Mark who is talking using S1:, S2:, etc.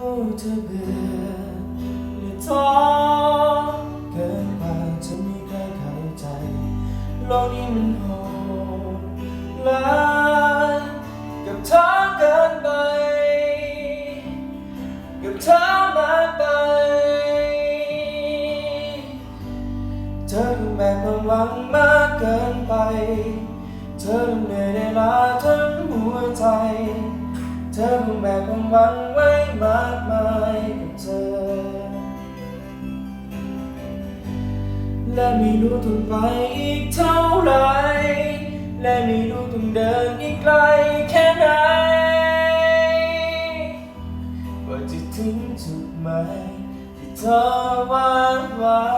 S1: เธอเบื่อหรือท้อเกินกว่าจะมีใครเข้าใจโลกนี้มันโหดร้ายกับเธอเกินไปกับเธอมากไป เธอคงแบกความหวังมากเกินไป เธอคงเหนื่อยได้ลา งแบกความหวังไว้มากมายกับเธอ และไม่รู้ต้องไปอีกเท่าไร และไม่รู้ต้องเดินอีกไกลแค่ไหนกว่าจะถึงจุดหมายที่เธอวางไว้